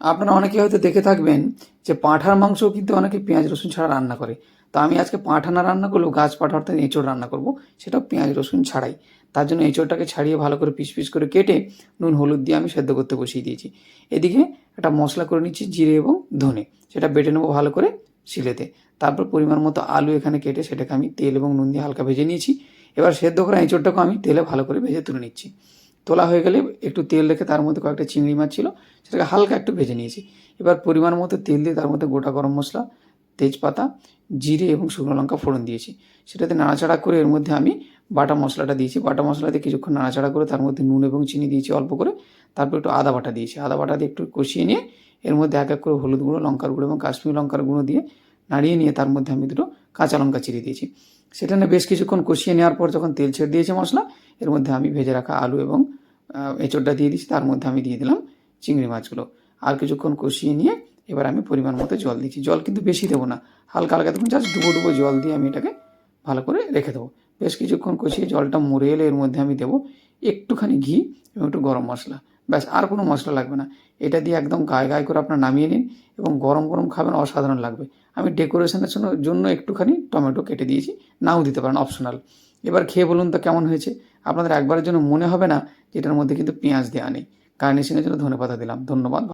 আপনারা অনেকে হয়তো দেখে থাকবেন যে পাঁঠার মাংস কিন্তু অনেকে পেঁয়াজ, রসুন ছাড়া রান্না করে। তো আমি আজকে পাঁঠা না রান্না করলেও গাছ পাঠা অর্থাৎ এঁচড় রান্না করব, সেটাও পেঁয়াজ, রসুন ছাড়াই। তার জন্য এঁচড়টাকে ছাড়িয়ে ভালো করে পিস পিস করে কেটে নুন, হলুদ দিয়ে আমি সেদ্ধ করতে বসিয়ে দিয়েছি। এদিকে একটা মশলা করে নিচ্ছি, জিরে এবং ধনে। সেটা বেটে নেব ভালো করে শিলেতে। তারপর পরিমাণ মতো আলু এখানে কেটে সেটাকে আমি তেল এবং নুন দিয়ে হালকা ভেজে নিয়েছি। এবার সেদ্ধ করা এঁচড়টাকে আমি তেলে ভালো করে ভেজে তুলে নিচ্ছি। তোলা হয়ে গেলে একটু তেল রেখে তার মধ্যে কয়েকটা চিংড়ি মাছ ছিল, সেটাকে হালকা একটু ভেজে নিয়েছি। এবার পরিমাণ মতো তেল দিয়ে তার মধ্যে গোটা গরম মশলা, তেজপাতা, জিরে এবং শুকনো লঙ্কা ফোড়ন দিয়েছি। সেটাতে নাড়াচাড়া করে এর মধ্যে আমি বাটা মশলাটা দিয়েছি। বাটা মশলা দিয়ে কিছুক্ষণ নাড়াচাড়া করে তার মধ্যে নুন এবং চিনি দিয়েছি অল্প করে। তারপর একটু আদা বাটা দিয়েছি। আদা বাটা দিয়ে একটু কষিয়ে নিয়ে এর মধ্যে এক এক করে হলুদ গুঁড়ো, লঙ্কার গুঁড়ো এবং কাশ্মীর লঙ্কার গুঁড়ো দিয়ে নাড়িয়ে নিয়ে তার মধ্যে আমি দুটো কাঁচা লঙ্কা চিড়ে দিয়েছি। সেটা না বেশ কিছুক্ষণ কষিয়ে নেওয়ার পর যখন তেল ছেড়ে দিয়েছে মশলা, এর মধ্যে আমি ভেজে রাখা আলু এবং এঁচোড়টা দিয়ে দিয়েছি, তার মধ্যে আমি দিয়ে দিলাম চিংড়ি মাছগুলো। আর কিছুক্ষণ কষিয়ে নিয়ে এবার আমি পরিমাণ মতো জল দিচ্ছি। জল কিন্তু বেশি দেবো না, হালকা হালকা দেখুন জাস্ট ডুবো ডুবো জল দিয়ে আমি এটাকে ভালো করে রেখে দেবো। বেশ কিছুক্ষণ কষিয়ে জলটা মরে এলে এর মধ্যে আমি দেবো একটুখানি ঘি এবং একটু গরম মশলা। ব্যাস, আর কোনো মশলা লাগবে না। এটা দিয়ে একদম গায়ে গায়ে করে আপনার নামিয়ে নিন এবং গরম গরম খাবেন, অসাধারণ লাগবে। আমি ডেকোরেশনের জন্য একটুখানি টমেটো কেটে দিয়েছি, নাও দিতে পারেন, অপশনাল। এবার খেয়ে বলুন তো কেমন হয়েছে? আপনাদের একবারের জন্য মনে হবে না যে এটার মধ্যে কিন্তু পেঁয়াজ দেওয়া নেই গার্নিশিংয়ের জন্য ধনে পাতা দিলাম। ধন্যবাদ।